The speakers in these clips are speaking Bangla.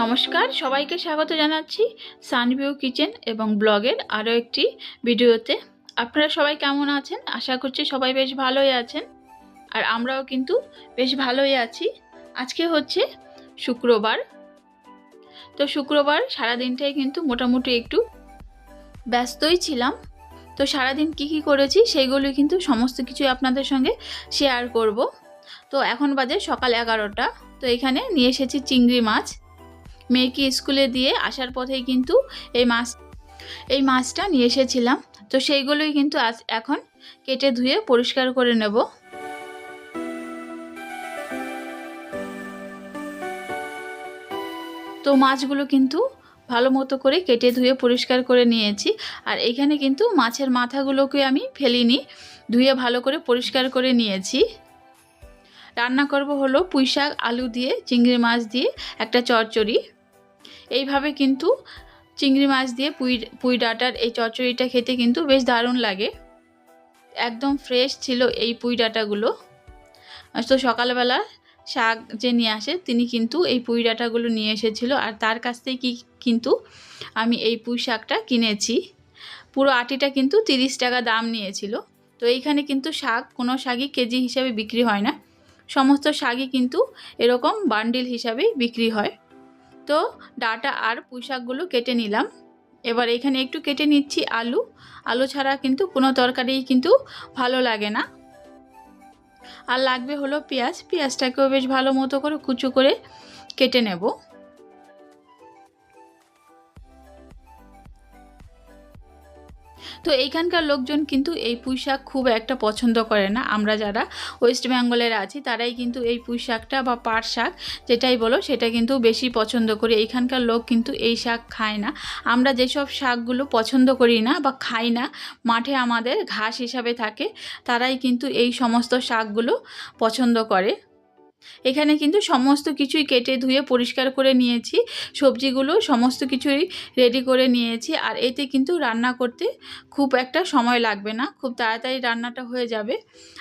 নমস্কার, সবাইকে স্বাগত জানাচ্ছি সানভিউ কিচেন এবং ব্লগের আরও একটি ভিডিওতে। আপনারা সবাই কেমন আছেন? আশা করছি সবাই বেশ ভালোই আছেন। আর আমরাও কিন্তু বেশ ভালোই আছি। আজকে হচ্ছে শুক্রবার। তো শুক্রবার সারাদিনটাই কিন্তু মোটামুটি একটু ব্যস্তই ছিলাম। তো সারাদিন কি কি করেছি সেইগুলো কিন্তু সমস্ত কিছু আপনাদের সঙ্গে শেয়ার করব। তো এখন বাজে সকাল এগারোটা। তো এখানে নিয়ে এসেছি চিংড়ি মাছ। মেয়েকে স্কুলে দিয়ে আসার পথেই কিন্তু এই মাছ, এই মাছটা নিয়ে এসেছিলাম। তো সেইগুলোই কিন্তু এখন কেটে ধুয়ে পরিষ্কার করে নেব। তো মাছগুলো কিন্তু ভালো মতো করে কেটে ধুয়ে পরিষ্কার করে নিয়েছি। আর এখানে কিন্তু মাছের মাথাগুলোকে আমি ফেলিনি, ধুয়ে ভালো করে পরিষ্কার করে নিয়েছি। রান্না করব হলো পুঁই শাক, আলু দিয়ে, চিংড়ি মাছ দিয়ে, একটা চচ্চড়ি। এইভাবে কিন্তু চিংড়ি মাছ দিয়ে পুঁই পুঁই ডাঁটার এই চচ্চড়িটা খেতে কিন্তু বেশ দারুণ লাগে। একদম ফ্রেশ ছিল এই পুঁই ডাঁটাগুলো। তো সকালবেলা শাক যে নিয়ে আসে, তিনি কিন্তু এই পুঁই ডাঁটাগুলো নিয়ে এসেছিল আর তার কাছ থেকে কি, কিন্তু আমি এই পুঁই শাকটা কিনেছি। পুরো আটিটা কিন্তু তিরিশ টাকা দাম নিয়েছিল। তো এইখানে কিন্তু শাক, কোনো শাকই কেজি হিসাবে বিক্রি হয় না। সমস্ত শাকই কিন্তু এরকম বান্ডিল হিসাবেই বিক্রি হয়। তো ডাটা আর পুঁইশাকগুলো কেটে নিলাম। এবার এখানে একটু কেটে নিচ্ছি আলু। আলু ছাড়া কিন্তু কোনো তরকারি কিন্তু ভালো লাগে না। আর লাগবে হলো পেঁয়াজ। পেঁয়াজটাকেও বেশ ভালো মতো করে কুচু করে কেটে নেব। তো এইখানকার লোকজন কিন্তু এই পুঁই শাক খুব একটা পছন্দ করে না। আমরা যারা ওয়েস্ট বেঙ্গলের আছি, তারাই কিন্তু এই পুঁই শাকটা বা পাট শাক যেটাই বলো, সেটা কিন্তু বেশি পছন্দ করি। এইখানকার লোক কিন্তু এই শাক খায় না। আমরা যেসব শাকগুলো পছন্দ করি না বা খাই না, মাঠে আমাদের ঘাস হিসাবে থাকে, তারাই কিন্তু এই সমস্ত শাকগুলো পছন্দ করে। এখানে কিন্তু সমস্ত কিছুই কেটে ধুয়ে পরিষ্কার করে নিয়েছি। সবজিগুলো সমস্ত কিছুই রেডি করে নিয়েছি। আর এতে কিন্তু রান্না করতে খুব একটা সময় লাগবে না। খুব তাড়াতাড়ি রান্নাটা হয়ে যাবে।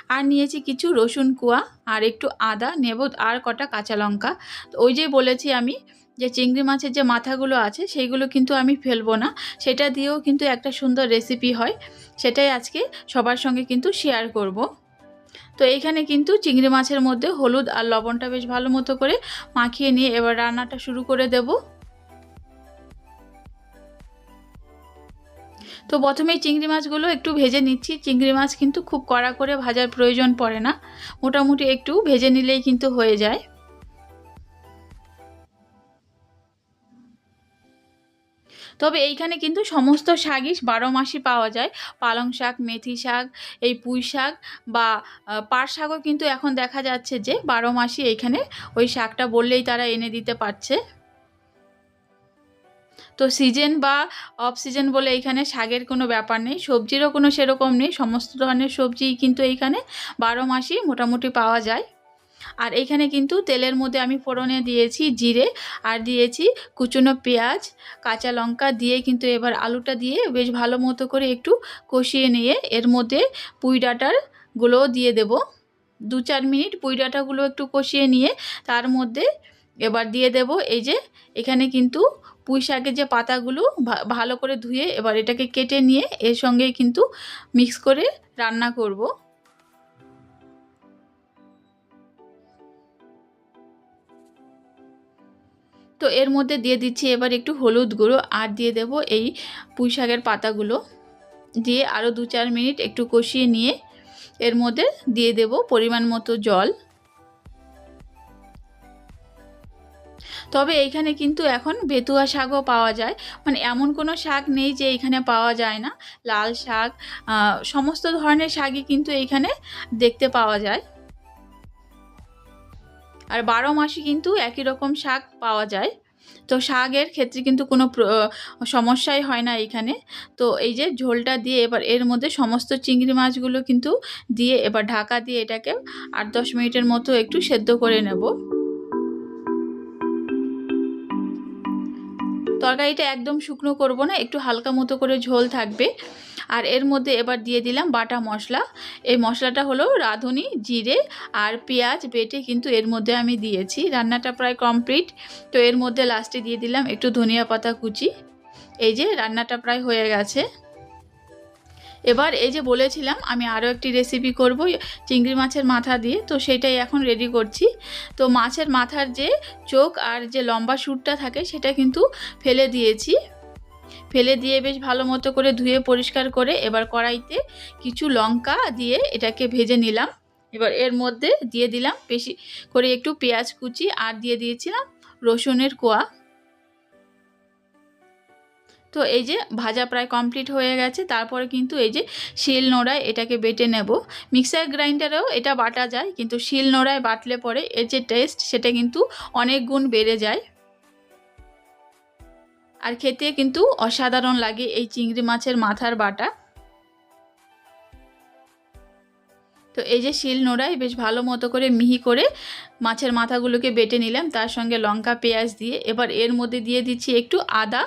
আর নিয়েছি কিছু রসুন কুয়া আর একটু আদা, নেব আর কটা কাঁচা লঙ্কা। ওই যে বলেছি আমি যে চিংড়ি মাছের যে মাথাগুলো আছে, সেইগুলো কিন্তু আমি ফেলব না। সেটা দিয়েও কিন্তু একটা সুন্দর রেসিপি হয়। সেটাই আজকে সবার সঙ্গে কিন্তু শেয়ার করব। তো এইখানে কিন্তু চিংড়ি মাছের মধ্যে হলুদ আর লবণটা বেশ ভালো মতো করে মাখিয়ে নিয়ে এবার রান্নাটা শুরু করে দেব। তো প্রথমেই চিংড়ি মাছগুলো একটু ভেজে নিচ্ছি। চিংড়ি মাছ কিন্তু খুব কড়া করে ভাজার প্রয়োজন পড়ে না। মোটামুটি একটু ভেজে নিলেই কিন্তু হয়ে যায়। তবে এইখানে কিন্তু সমস্ত শাকই বারো মাসই পাওয়া যায়। পালং শাক, মেথি শাক, এই পুঁই শাক বা পাট শাকও কিন্তু এখন দেখা যাচ্ছে যে বারো মাসই এইখানে ওই শাকটা বললেই তারা এনে দিতে পারছে। তো সিজন বা অফ সিজন বলে এইখানে শাকের কোনো ব্যাপার নেই। সবজিরও কোনো সেরকম নেই। সমস্ত ধরনের সবজিই কিন্তু এইখানে বারো মাসই মোটামুটি পাওয়া যায়। আর এখানে কিন্তু তেলের মধ্যে আমি ফোড়নে দিয়েছি জিরে আর দিয়েছি কুচনো পেঁয়াজ, কাঁচা লঙ্কা দিয়ে কিন্তু এবার আলুটা দিয়ে বেশ ভালো মতো করে একটু কষিয়ে নিয়ে এর মধ্যে পুঁই ডাঁটারগুলোও দিয়ে দেব। দু চার মিনিট পুঁই ডাঁটাগুলো একটু কষিয়ে নিয়ে তার মধ্যে এবার দিয়ে দেব এই যে এখানে কিন্তু পুঁই শাকের যে পাতাগুলো ভালো করে ধুয়ে এবার এটাকে কেটে নিয়ে এর সঙ্গে কিন্তু মিক্স করে রান্না করব। তো এর মধ্যে দিয়ে দিচ্ছি এবার একটু হলুদ গুঁড়ো আর দিয়ে দেব এই পুঁই শাকের পাতাগুলো। দিয়ে আরও দু চার মিনিট একটু কষিয়ে নিয়ে এর মধ্যে দিয়ে দেব পরিমাণ মতো জল। তবে এইখানে কিন্তু এখন বেতুয়া শাকও পাওয়া যায়। মানে এমন কোনো শাক নেই যে এইখানে পাওয়া যায় না। লাল শাক সমস্ত ধরনের শাকই কিন্তু এইখানে দেখতে পাওয়া যায়। আর বারো মাসে কিন্তু একই রকম শাক পাওয়া যায়। তো শাকের ক্ষেত্রে কিন্তু কোনো সমস্যাই হয় না এখানে। তো এই যে ঝোলটা দিয়ে এবার এর মধ্যে সমস্ত চিংড়ি মাছগুলো কিন্তু দিয়ে এবার ঢাকা দিয়ে এটাকে আট দশ মিনিটের মতো একটু সেদ্ধ করে নেব। তরকারিটা একদম শুকনো করব না, একটু হালকা মতো করে ঝোল থাকবে। আর এর মধ্যে এবার দিয়ে দিলাম বাটা মশলা। এই মশলাটা হলো রাঁধুনি, জিরে আর পেঁয়াজ বেটে কিন্তু এর মধ্যে আমি দিয়েছি। রান্নাটা প্রায় কমপ্লিট। তো এর মধ্যে লাস্টে দিয়ে দিলাম একটু ধনিয়া পাতা কুচি। এই যে রান্নাটা প্রায় হয়ে গেছে। এবার এই যে বলেছিলাম, আমি আরও একটি রেসিপি করব চিংড়ি মাছের মাথা দিয়ে। তো সেটাই এখন রেডি করছি। তো মাছের মাথার যে চোখ আর যে লম্বা সুরটা থাকে, সেটা কিন্তু ফেলে দিয়েছি। ফেলে দিয়ে বেশ ভালো মতো করে ধুয়ে পরিষ্কার করে এবার কড়াইতে কিছু লঙ্কা দিয়ে এটাকে ভেজে নিলাম। এবার এর মধ্যে দিয়ে দিলাম বেশি করে একটু পেঁয়াজ কুচি, আর দিয়ে দিয়েছিলাম রসুনের কোয়া। তো এই যে ভাজা প্রায় কমপ্লিট হয়ে গেছে। তারপরে কিন্তু এই যে শিল নোড়ায় এটাকে বেটে নেব। মিক্সার গ্রাইন্ডারেও এটা বাটা যায়, কিন্তু শিল নোড়ায় বাটলে পরে এর যে টেস্ট সেটা কিন্তু অনেক গুণ বেড়ে যায়। আর খেতে কিন্তু অসাধারণ লাগে এই চিংড়ি মাছের মাথার বাটা। তো এই যে শিল নোড়ায় বেশ ভালো মতো করে মিহি করে মাছের মাথাগুলোকে বেটে নিলাম। তার সঙ্গে লঙ্কা, পেঁয়াজ দিয়ে এবার এর মধ্যে দিয়ে দিচ্ছি একটু আদা।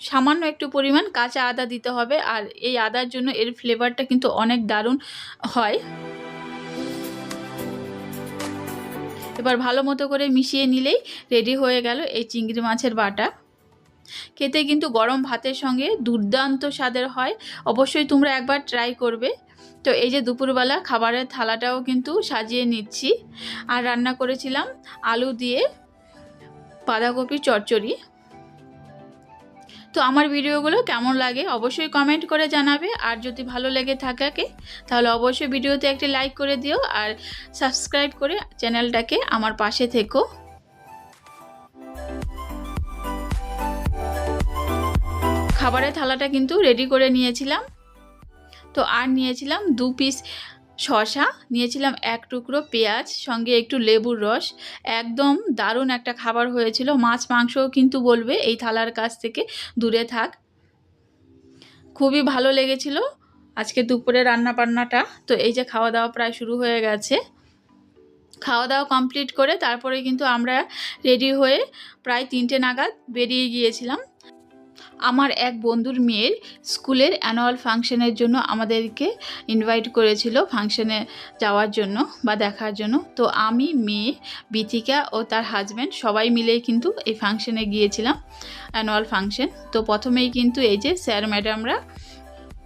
সামান্য একটু পরিমাণ কাঁচা আদা দিতে হবে আর এই আদার জন্য এর ফ্লেভারটা কিন্তু অনেক দারুণ হয়। এবার ভালো মতো করে মিশিয়ে নিলেই রেডি হয়ে গেল এই চিংড়ি মাছের বাটা। খেতে কিন্তু গরম ভাতের সঙ্গে দুর্দান্ত স্বাদের হয়, অবশ্যই তোমরা একবার ট্রাই করবে। তো এই যে দুপুরবেলা খাবারের থালাটাও কিন্তু সাজিয়ে নিচ্ছি। আর রান্না করেছিলাম আলু দিয়ে বাঁধাকপি চচ্চড়ি। তো আমার ভিডিওগুলো কেমন লাগে অবশ্যই কমেন্ট করে জানাবে। আর যদি ভালো লেগে থাকে, তাহলে অবশ্যই ভিডিওতে একটি লাইক করে দিও আর সাবস্ক্রাইব করে চ্যানেলটাকে আমার পাশে থেকো। খাবারের থালাটা কিন্তু রেডি করে নিয়েছিলাম। তো আর নিয়েছিলাম দু পিস শশা নিয়েছিলাম এক টুকরো পেঁয়াজ, সঙ্গে একটু লেবুর রস। একদম দারুণ একটা খাবার হয়েছিল। মাছ, মাংসও কিন্তু বলবে এই থালার কাছ থেকে, দূরে থাক। খুবই ভালো লেগেছিল আজকে দুপুরে রান্না বান্নাটা তো এই যে খাওয়া দাওয়া প্রায় শুরু হয়ে গেছে। খাওয়া দাওয়া কমপ্লিট করে তারপরে কিন্তু আমরা রেডি হয়ে প্রায় তিনটে নাগাদ বেরিয়ে গিয়েছিলাম। আমার এক বন্ধুর মেয়ের স্কুলের অ্যানুয়াল ফাংশনের জন্য আমাদেরকে ইনভাইট করেছিল ফাংশনে যাওয়ার জন্য বা দেখার জন্য। তো আমি, মেয়ে বিথিকা ও তার হাজব্যান্ড সবাই মিলেই কিন্তু এই ফাংশনে গিয়েছিলাম অ্যানুয়াল ফাংশন তো প্রথমেই কিন্তু এই যে স্যার ম্যাডামরা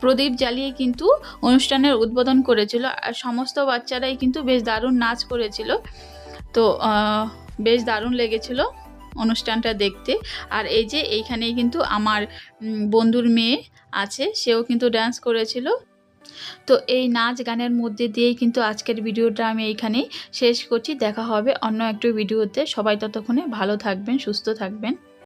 প্রদীপ জ্বালিয়ে কিন্তু অনুষ্ঠানের উদ্বোধন করেছিল আর সমস্ত বাচ্চারাই কিন্তু বেশ দারুণ নাচ করেছিল। তো বেশ দারুণ লেগেছিলো। অনুষ্ঠানটা দেখতে। আর এই যে এইখানেই কিন্তু আমার বন্ধুর মেয়ে আছে, সেও কিন্তু ডান্স করেছিল। তো এই নাচ গানের মধ্যে দিয়েই কিন্তু আজকের ভিডিওটা আমি এইখানেই শেষ করছি। দেখা হবে অন্য একটু ভিডিওতে। সবাই ততক্ষণে ভালো থাকবেন, সুস্থ থাকবেন।